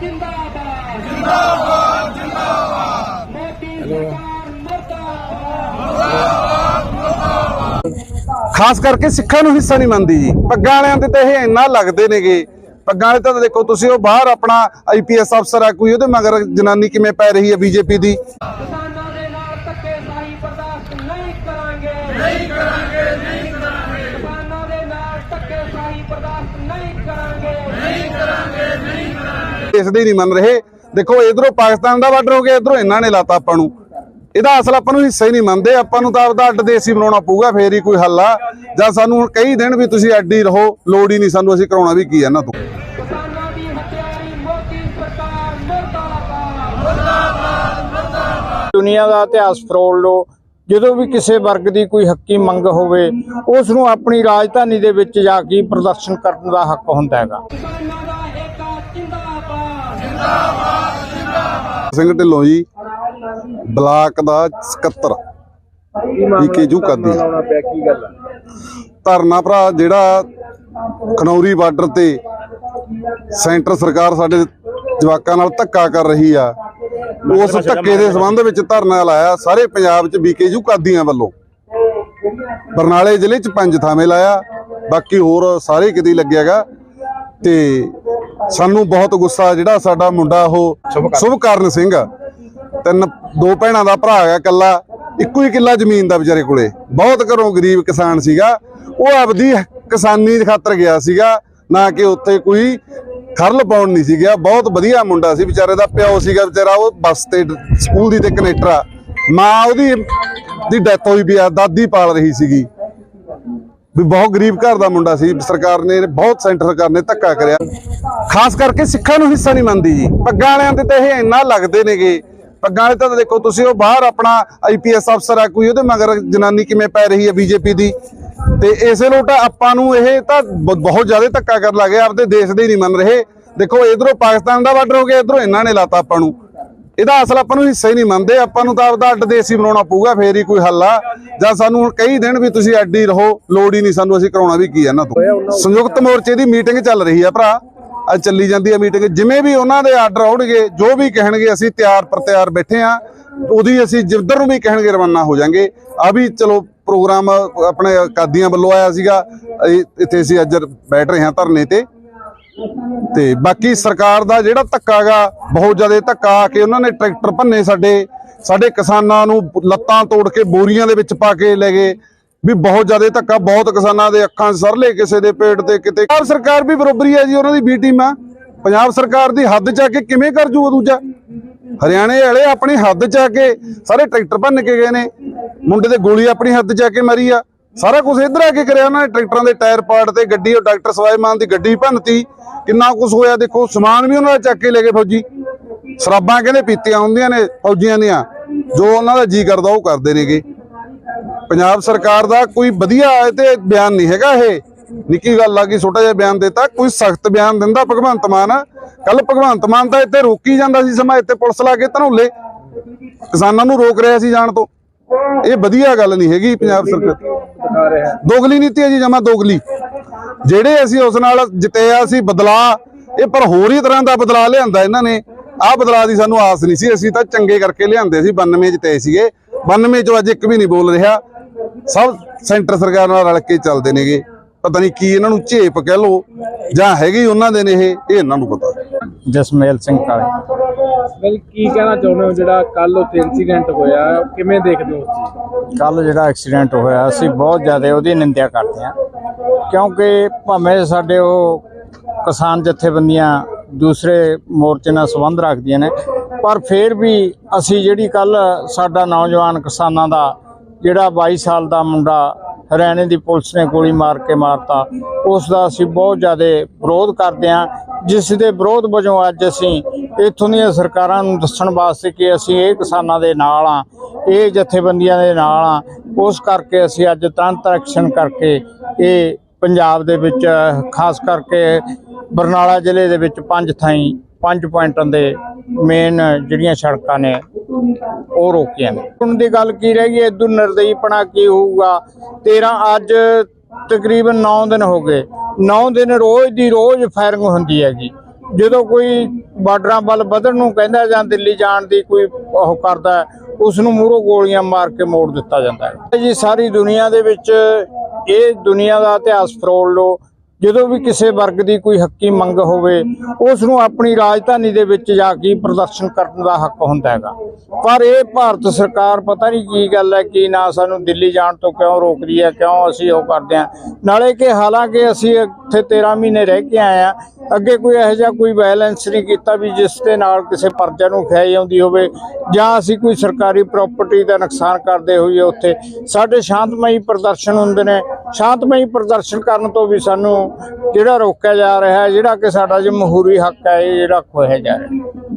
ਜਿੰਦਾਬਾਦ। ਜਿੰਦਾਬਾਦ ਜਿੰਦਾਬਾਦ ਮੋਦੀ ਸਰਕਾਰ ਮਰਦਾਬਾਦ। ਖਾਸ ਕਰਕੇ ਸਿੱਖਾਂ ਨੂੰ ਹਿੱਸਾ ਨਹੀਂ ਮੰਨਦੀ ਜੀ। ਪੱਗਾਂ ਵਾਲਿਆਂ ਤੇ ਤਾਂ ਇਹ ਇੰਨਾ ਲੱਗਦੇ ਨੇਗੇ। ਪੱਗਾਂ ਵਾਲੇ ਤਾਂ ਦੇਖੋ ਤੁਸੀਂ ਉਹ ਬਾਹਰ ਆਪਣਾ ਆਈਪੀਐਸ ਅਫਸਰ ਆ ਕੋਈ ਉਹਦੇ ਮਗਰ ਜਨਾਨੀ ਕਿਵੇਂ ਪੈ ਰਹੀ ਹੈ ਬੀਜੇਪੀ ਦੀ? ਕਿਸਾਨਾਂ ਦੇ ਨਾਲ ਧੱਕੇ ਸਾਹੀ ਬਰਦਾਸ਼ਤ ਨਹੀਂ ਕਰਾਂਗੇ। ਨਹੀਂ ਕਰਾਂਗੇ ਨਹੀਂ ਕਰਾਂਗੇ। ਕਿਸਾਨਾਂ ਦੇ ਨਾਲ ਧੱਕੇ ਸਾਹੀ ਬਰਦਾਸ਼ਤ ਨਹੀਂ ਕਰਾਂਗੇ। ਨਹੀਂ ਇਸ ਦੇ ਨਹੀਂ ਮੰਨ ਰਹੇ। ਦੇਖੋ, ਇਧਰੋਂ ਪਾਕਿਸਤਾਨ ਦਾ ਬਾਰਡਰ ਹੋ ਗਿਆ, ਇਧਰੋਂ ਇਹਨਾਂ ਨੇ ਲਾਤਾ ਆਪਾਂ ਨੂੰ। ਇਹਦਾ ਅਸਲ ਆਪਾਂ ਨੂੰ ਹਿੱਸਾ ਹੀ ਨਹੀਂ ਮੰਨਦੇ, ਆਪਾਂ ਨੂੰ ਤਾਂ ਆਪਦਾ ਅੱਡ ਦੇਸੀ ਬਣਾਉਣਾ ਪਊਗਾ, ਫੇਰ ਹੀ ਕੋਈ ਹੱਲ ਆ। ਜਾਂ ਸਾਨੂੰ ਹੁਣ ਕਈ ਦਿਨ ਵੀ ਤੁਸੀਂ ਅੱਡ ਹੀ ਰਹੋ, ਲੋੜ ਹੀ ਨਹੀਂ ਸਾਨੂੰ, ਅਸੀਂ ਕਰਾਉਣਾ ਵੀ ਕੀ ਇਹਨਾਂ ਤੋਂ। ਦੁਨੀਆ ਦਾ ਇਤਿਹਾਸ ਫਰੋਲ ਲੋ ਜਦੋਂ ਵੀ ਕਿਸੇ ਵਰਗ ਦੀ ਕੋਈ ਹੱਕੀ ਮੰਗ ਹੋਵੇ, ਉਸ ਨੂੰ ਆਪਣੀ ਰਾਜਧਾਨੀ ਦੇ ਵਿੱਚ ਜਾ ਕੇ ਪ੍ਰਦਰਸ਼ਨ ਕਰਨ ਦਾ ਹੱਕ ਹੁੰਦਾ ਹੈਗਾ। ਸਿੰਘ ਢਿੱਲੋਂ ਜੀ ਬਲਾਕ ਦਾ ਸਕੱਤਰ। ਪੀਕੇ ਜੂ ਕਰਦੀ। ਧਰਨਾ ਭਰਾ ਜਿਹੜਾ ਖਨੌਰੀ ਬਾਰਡਰ ਤੇ ਸੈਂਟਰ ਸਰਕਾਰ ਸਾਡੇ ਜਵਾਕਾਂ ਨਾਲ ਧੱਕਾ ਕਰ ਰਹੀ ਆ ਉਸ ਧੱਕੇ ਦੇ ਸੰਬੰਧ ਵਿੱਚ ਧਰਨਾ ਲਾਇਆ। ਸਾਰੇ ਪੰਜਾਬ 'ਚ ਬੀਕੇਯੂ ਕਾਦੀਆਂ ਵੱਲੋਂ। ਬਰਨਾਲੇ ਜ਼ਿਲ੍ਹੇ 'ਚ ਪੰਜ ਥਾਵੇਂ ਲਾਇਆ। ਬਾਕੀ ਹੋਰ ਸਾਰੇ ਕਿਤੇ ਲੱਗਿਆਗਾ। ਤੇ ਸਾਨੂੰ ਬਹੁਤ ਗੁੱਸਾ ਜਿਹੜਾ ਸਾਡਾ ਮੁੰਡਾ ਉਹ ਸ਼ੁਭਕਰਨ ਸਿੰਘ ਤਿੰਨ ਦੋ ਭੈਣਾਂ ਦਾ ਭਰਾ ਹੈਗਾ ਕੱਲਾ ਇੱਕੋ ਹੀ ਕਿੱਲਾ ਜ਼ਮੀਨ ਦਾ ਵਿਚਾਰੇ ਕੋਲੇ। ਬਹੁਤ ਘਰੋਂ ਗਰੀਬ ਕਿਸਾਨ ਸੀਗਾ। ਉਹ ਆਪਦੀ ਕਿਸਾਨੀ ਦੀ ਖਾਤਰ ਗਿਆ ਸੀਗਾ ਨਾ ਕਿ ਉੱਥੇ ਕੋਈ ਖਰਲ ਪਾਉਣ ਨਹੀਂ ਸੀ ਗਿਆ। ਬਹੁਤ ਵਧੀਆ ਮੁੰਡਾ ਸੀ ਵਿਚਾਰੇ ਦਾ ਪਿਓ ਸੀਗਾ ਵਿਚਾਰਾ ਉਹ ਬੱਸ ਤੇ ਸਕੂਲ ਦੀ ਤੇ ਕਨੈਕਟਰ ਆ ਮਾਂ ਉਹਦੀ ਦੀ ਡੈਥ ਹੋਈ ਵੀ ਆ ਦਾਦੀ ਪਾਲ ਰਹੀ ਸੀਗੀ। ਵੀ ਬਹੁਤ ਗਰੀਬ ਘਰ ਦਾ ਮੁੰਡਾ ਸੀ, ਸਰਕਾਰ ਨੇ ਬਹੁਤ ਸੈਂਟਰ ਸਰਕਾਰ ਨੇ ਧੱਕਾ ਕਰਿਆ। ਖਾਸ ਕਰਕੇ ਸਿੱਖਾਂ ਨੂੰ ਹਿੱਸਾ ਨਹੀਂ ਮੰਨਦੀ ਜੀ। ਪੱਗਾਂ ਵਾਲਿਆਂ ਤੇ ਤਾਂ ਇਹ ਇੰਨਾ ਲੱਗਦੇ ਨੇਗੇ। ਪੱਗਾਂ ਵਾਲੇ ਤਾਂ ਦੇਖੋ, ਤੁਸੀਂ ਉਹ ਬਾਹਰ ਆਪਣਾ ਆਈਪੀਐਸ ਅਫਸਰ ਆ, ਕੋਈ ਉਹਦੇ ਮਗਰ ਜਨਾਨੀ ਕਿਵੇਂ ਪੈ ਰਹੀ ਹੈ ਬੀਜੇਪੀ ਦੀ। ਤੇ ਇਸੇ ਲੋਟ ਆਪਾਂ ਨੂੰ ਇਹ ਤਾਂ ਬਹੁਤ ਜ਼ਿਆਦਾ ਧੱਕਾ ਕਰਨ ਲੱਗੇ ਆਪਦੇ ਦੇਸ਼ ਦੇ ਹੀ ਨਹੀਂ ਮੰਨ ਰਹੇ। ਦੇਖੋ, ਇਧਰੋਂ ਪਾਕਿਸਤਾਨ ਦਾ ਬਾਰਡਰ ਹੋ ਗਿਆ, ਇਧਰੋਂ ਇਹਨਾਂ ਨੇ ਲਾਤਾ ਆਪਾਂ ਨੂੰ। ਇਹਦਾ ਅਸਲ ਆਪਾਂ ਨੂੰ ਹਿੱਸਾ ਹੀ ਨਹੀਂ ਮੰਨਦੇ ਆਪਾਂ ਨੂੰ ਤਾਂ ਆਪਦਾ ਅੱਡ ਦੇਸੀ ਬਣਾਉਣਾ ਪਊਗਾ ਫੇਰ ਹੀ ਕੋਈ ਹੱਲ ਆ। ਜਾਂ ਸਾਨੂੰ ਹੁਣ ਕਈ ਦਿਨ ਵੀ ਤੁਸੀਂ ਅੱਡ ਹੀ ਰਹੋ ਲੋੜ ਹੀ ਨਹੀਂ ਸਾਨੂੰ ਅਸੀਂ ਕਰਾਉਣਾ ਵੀ ਕੀ ਇਹਨਾਂ ਤੋਂ। ਸੰਯੁਕਤ ਮੋਰਚੇ ਦੀ ਮੀਟਿੰਗ ਚੱਲ ਰਹੀ ਆ ਭਰਾ। ਅੱਜ ਚੱਲੀ ਜਾਂਦੀ ਹੈ ਮੀਟਿੰਗ ਜਿਵੇਂ ਵੀ ਉਹਨਾਂ ਦੇ ਆਰਡਰ ਆਉਣਗੇ ਜੋ ਵੀ ਕਹਿਣਗੇ ਅਸੀਂ ਤਿਆਰ ਪਰ ਤਿਆਰ ਬੈਠੇ ਆ। ਉਹਦੀ ਅਸੀਂ ਜਿੱਧਰ ਨੂੰ ਵੀ ਕਹਿਣਗੇ ਰਵਾਨਾ ਹੋ ਜਾਾਂਗੇ। ਆ ਵੀ ਚਲੋ ਪ੍ਰੋਗਰਾਮ ਆਪਣੇ ਕਾਦੀਆਂ ਵੱਲੋਂ ਆਇਆ ਸੀਗਾ ਇੱਥੇ ਅਸੀਂ ਅੱਜ ਬੈਠ ਰਹੇ ਹਾਂ ਧਰਨੇ ਤੇ। ਤੇ ਬਾਕੀ ਸਰਕਾਰ ਦਾ ਜਿਹੜਾ ਧੱਕਾ ਗਾ, ਬਹੁਤ ਜ਼ਿਆਦਾ ਧੱਕਾ ਆ ਕੇ ਉਹਨਾਂ ਨੇ ਟਰੈਕਟਰ ਭੰਨੇ ਸਾਡੇ। ਸਾਡੇ ਕਿਸਾਨਾਂ ਨੂੰ ਲੱਤਾਂ ਤੋੜ ਕੇ ਬੋਰੀਆਂ ਦੇ ਵਿੱਚ ਪਾ ਕੇ ਲੈ ਗਏ। ਵੀ ਬਹੁਤ ਜ਼ਿਆਦਾ ਧੱਕਾ, ਬਹੁਤ ਕਿਸਾਨਾਂ ਦੇ ਅੱਖਾਂ 'ਚ ਸਰਲੇ ਕਿਸੇ ਦੇ ਪੇਟ ਤੇ ਕਿਤੇ। ਪੰਜਾਬ ਸਰਕਾਰ ਵੀ ਬਰੋਬਰੀ ਹੈ ਜੀ, ਉਹਨਾਂ ਦੀ ਬੀ ਟੀਮ ਆ। ਪੰਜਾਬ ਸਰਕਾਰ ਦੀ ਹੱਦ 'ਚ ਆ ਕੇ ਕਿਵੇਂ ਕਰ ਜੂਗਾ ਦੂਜਾ? ਹਰਿਆਣੇ ਵਾਲੇ ਆਪਣੀ ਹੱਦ 'ਚ ਆ ਕੇ ਸਾਰੇ ਟਰੈਕਟਰ ਭੰਨ ਕੇ ਗਏ ਨੇ। ਮੁੰਡੇ ਤੇ ਗੋਲੀ ਆਪਣੀ ਹੱਦ 'ਚ ਆ ਕੇ ਮਾਰੀ ਆ। ਸਾਰਾ ਕੁਝ ਇੱਧਰ ਆ ਕੇ ਕਰਿਆ ਉਹਨਾਂ ਨੇ, ਟਰੈਕਟਰਾਂ ਦੇ ਟਾਇਰ ਪਾੜ ਤੇ ਗੱਡੀ, ਉਹ ਡਾਕਟਰ ਸਵਾਈਮਾਨ ਦੀ ਗੱਡੀ ਭੰਨਤੀ। ਕਿੰਨਾ ਕੁਝ ਹੋਇਆ ਦੇਖੋ, ਸਮਾਨ ਵੀ ਉਹਨਾਂ ਦਾ ਚੱਕ ਕੇ ਲੈ ਗਏ ਫੌਜੀ। ਸ਼ਰਾਬਾਂ ਕਹਿੰਦੇ ਪੀਤੀਆਂ ਹੁੰਦੀਆਂ ਨੇ ਫੌਜੀਆਂ ਦੀਆਂ। ਜੋ ਉਹਨਾਂ ਦਾ ਜੀ ਕਰਦਾ, ਉਹ ਕਰਦੇ ਨੇਗੇ। ਪੰਜਾਬ ਸਰਕਾਰ ਦਾ ਕੋਈ ਵਧੀਆ ਇਹ ਤੇ ਬਿਆਨ ਨਹੀਂ ਹੈਗਾ ਇਹ। ਨਿੱਕੀ ਗੱਲ ਆ ਗਈ ਛੋਟਾ ਜਿਹਾ ਬਿਆਨ ਦਿੱਤਾ, ਕੋਈ ਸਖਤ ਬਿਆਨ ਦਿੰਦਾ ਭਗਵੰਤ ਮਾਨ। ਕੱਲ ਭਗਵੰਤ ਮਾਨ ਤਾਂ ਇੱਥੇ ਰੋਕੀ ਜਾਂਦਾ ਸੀ ਸਮਾਂ, ਇੱਥੇ ਪੁਲਿਸ ਲਾ ਕੇ ਧਨੌਲੇ। ਕਿਸਾਨਾਂ ਨੂੰ ਰੋਕ ਰਿਹਾ ਸੀ ਜਾਣ ਤੋਂ। ਇਹ ਵਧੀਆ ਗੱਲ ਨਹੀਂ ਹੈਗੀ ਪੰਜਾਬ ਸਰਕਾਰ। ਦੋਗਲੀ ਨੀਤੀ ਹੈ ਜੀ ਜਮਾ ਦੋਗਲੀ। ਜਿਹੜੇ ਅਸੀਂ ਉਸ ਨਾਲ ਜਿੱਤਿਆ ਸੀ ਬਦਲਾ ਇਹ ਪਰ ਹੋਰ ਹੀ ਤਰ੍ਹਾਂ ਦਾ ਬਦਲਾ ਲਿਆਂਦਾ ਇਹਨਾਂ ਨੇ। ਆਹ ਬਦਲਾ ਦੀ ਸਾਨੂੰ ਆਸ ਨਹੀਂ ਸੀ। ਅਸੀਂ ਤਾਂ ਚੰਗੇ ਕਰਕੇ ਲਿਆਂਦੇ ਸੀ 92 ਜਿੱਤੇ ਸੀਗੇ। 92 ਚੋਂ ਅੱਜ ਇੱਕ ਵੀ ਨਹੀਂ ਬੋਲ ਰਿਹਾ। ਸਭ ਸੈਂਟਰ ਸਰਕਾਰ ਨਾਲ ਰਲ ਕੇ ਚੱਲਦੇ ਨੇਗੇ। ਪਤਾ ਨਹੀਂ ਕੀ ਇਹਨਾਂ ਨੂੰ ਝੇਪ ਕਹਿ ਲੋ ਜਾਂ ਹੈਗੀ ਉਹਨਾਂ ਦੇ ਨੇ ਇਹ ਇਹ ਇਹਨਾਂ ਨੂੰ ਪਤਾ। ਜਸਮੇਲ ਸਿੰਘ ਕਾਲੇ। ਬਈ ਕੀ ਕਹਿਣਾ ਚਾਹੁੰਦੇ ਹੋ? ਜਿਹੜਾ ਕੱਲ ਉੱਥੇ ਇਨਸੀਡੈਂਟ ਹੋਇਆ, ਕਿਵੇਂ ਦੇਖਦੇ ਹੋ ਉਸ ਚੀਜ਼ ਕੱਲ ਜਿਹੜਾ ਐਕਸੀਡੈਂਟ ਹੋਇਆ, ਅਸੀਂ ਬਹੁਤ ਜ਼ਿਆਦਾ ਉਹਦੀ ਨਿੰਦਿਆ ਕਰਦੇ ਹਾਂ। ਕਿਉਂਕਿ ਭਾਵੇਂ ਸਾਡੇ ਉਹ ਕਿਸਾਨ ਜਥੇਬੰਦੀਆਂ ਦੂਸਰੇ ਮੋਰਚੇ ਨਾਲ ਸੰਬੰਧ ਰੱਖਦੀਆਂ ਨੇ, ਪਰ ਫਿਰ ਵੀ ਅਸੀਂ ਜਿਹੜੀ ਕੱਲ ਸਾਡਾ ਨੌਜਵਾਨ ਕਿਸਾਨਾਂ ਦਾ, ਜਿਹੜਾ 22 ਸਾਲ ਦਾ ਮੁੰਡਾ ਹਰਿਆਣੇ ਦੀ ਪੁਲਿਸ ਨੇ ਗੋਲੀ ਮਾਰ ਕੇ ਮਾਰਤਾ, ਉਸ ਦਾ ਅਸੀਂ ਬਹੁਤ ਜ਼ਿਆਦਾ ਵਿਰੋਧ ਕਰਦੇ ਹਾਂ। ਜਿਸ ਦੇ ਵਿਰੋਧ ਵਜੋਂ ਅੱਜ ਅਸੀਂ ਇੱਥੋਂ ਦੀਆਂ ਸਰਕਾਰਾਂ ਨੂੰ ਦੱਸਣ ਵਾਸਤੇ ਕਿ ਅਸੀਂ ਇਹ ਕਿਸਾਨਾਂ ਦੇ ਨਾਲ ਆ ਇਹ ਜਥੇਬੰਦੀਆਂ ਦੇ ਨਾਲ ਆ ਉਸ ਕਰਕੇ ਅਸੀਂ ਅੱਜ ਤੁਰੰਤ ਐਕਸ਼ਨ ਕਰਕੇ ਇਹ ਪੰਜਾਬ ਦੇ ਵਿੱਚ, ਖਾਸ ਕਰਕੇ ਬਰਨਾਲਾ ਜ਼ਿਲ੍ਹੇ ਦੇ ਵਿੱਚ ਪੰਜ ਥਾਈਂ, ਪੰਜ ਪੁਆਇੰਟਾਂ ਦੇ ਮੇਨ ਜਿਹੜੀਆਂ ਸੜਕਾਂ ਨੇ, ਉਹ ਰੋਕੀਆਂ ਨੇ। ਹੁਣ ਦੀ ਗੱਲ ਕੀ ਰਹਿ ਗਈ ਇਦੋਂ ਨਿਰਦਈਪਣਾ ਕੀ ਹੋਊਗਾ? 13 ਅੱਜ ਤਕਰੀਬਨ 9 ਦਿਨ ਹੋ ਗਏ। 9 ਦਿਨ ਰੋਜ਼ ਦੀ ਰੋਜ਼ ਫਾਇਰਿੰਗ ਹੁੰਦੀ ਹੈਗੀ। ਜਦੋਂ ਕੋਈ ਬਾਰਡਰਾਂ ਵੱਲ ਵਧਣ ਨੂੰ ਕਹਿੰਦਾ ਜਾਂ ਦਿੱਲੀ ਜਾਣ ਦੀ ਕੋਈ ਉਹ ਕਰਦਾ ਹੈ, ਉਸ ਨੂੰ ਮੂਹਰੋਂ ਗੋਲੀਆਂ ਮਾਰ ਕੇ ਮੋੜ ਦਿੱਤਾ ਜਾਂਦਾ ਹੈ। ਜੀ ਸਾਰੀ ਦੁਨੀਆ ਦੇ ਵਿੱਚ ਇਹ ਦੁਨੀਆ ਦਾ ਇਤਿਹਾਸ ਫਰੋਲ ਲਓ। ਜਦੋਂ ਵੀ ਕਿਸੇ ਵਰਗ ਦੀ ਕੋਈ ਹੱਕੀ ਮੰਗ ਹੋਵੇ, ਉਸ ਨੂੰ ਆਪਣੀ ਰਾਜਧਾਨੀ ਦੇ ਵਿੱਚ ਜਾ ਕੇ ਪ੍ਰਦਰਸ਼ਨ ਕਰਨ ਦਾ ਹੱਕ ਹੁੰਦਾ ਹੈਗਾ। ਪਰ ਇਹ ਭਾਰਤ ਸਰਕਾਰ ਪਤਾ ਨਹੀਂ ਕੀ ਗੱਲ ਹੈ, ਕਿ ਨਾ, ਸਾਨੂੰ ਦਿੱਲੀ ਜਾਣ ਤੋਂ ਕਿਉਂ ਰੋਕਦੀ ਹੈ, ਕਿਉਂ ਅਸੀਂ ਉਹ ਕਰਦੇ ਹਾਂ। ਨਾਲੇ ਕਿ ਹਾਲਾਂਕਿ ਅਸੀਂ ਇੱਥੇ 13 ਮਹੀਨੇ ਰਹਿ ਕੇ ਆਏ ਆ ਅੱਗੇ ਕੋਈ ਇਹੋ ਜਿਹਾ ਕੋਈ ਬੈਲੈਂਸ ਨਹੀਂ ਕੀਤਾ ਵੀ ਜਿਸ ਦੇ ਨਾਲ ਕਿਸੇ ਪਰਜਾ ਨੂੰ ਖਾਈ ਆਉਂਦੀ ਹੋਵੇ, ਜਾਂ ਅਸੀਂ ਕੋਈ ਸਰਕਾਰੀ ਪ੍ਰਾਪਰਟੀ ਦਾ ਨੁਕਸਾਨ ਕਰਦੇ ਹੋਈਏ ਉੱਥੇ। ਸਾਡੇ ਸ਼ਾਂਤਮਈ ਪ੍ਰਦਰਸ਼ਨ ਹੁੰਦੇ ਨੇ ਸ਼ਾਂਤਮਈ ਪ੍ਰਦਰਸ਼ਨ ਕਰਨ ਤੋਂ ਵੀ ਸਾਨੂੰ ਜਿਹੜਾ ਰੋਕਿਆ ਜਾ ਰਿਹਾ ਹੈ, ਜਿਹੜਾ ਕਿ ਸਾਡਾ ਜਮਹੂਰੀ ਹੱਕ ਹੈ, ਇਹ ਜਿਹੜਾ ਖੋਇਆ ਜਾ ਰਿਹਾ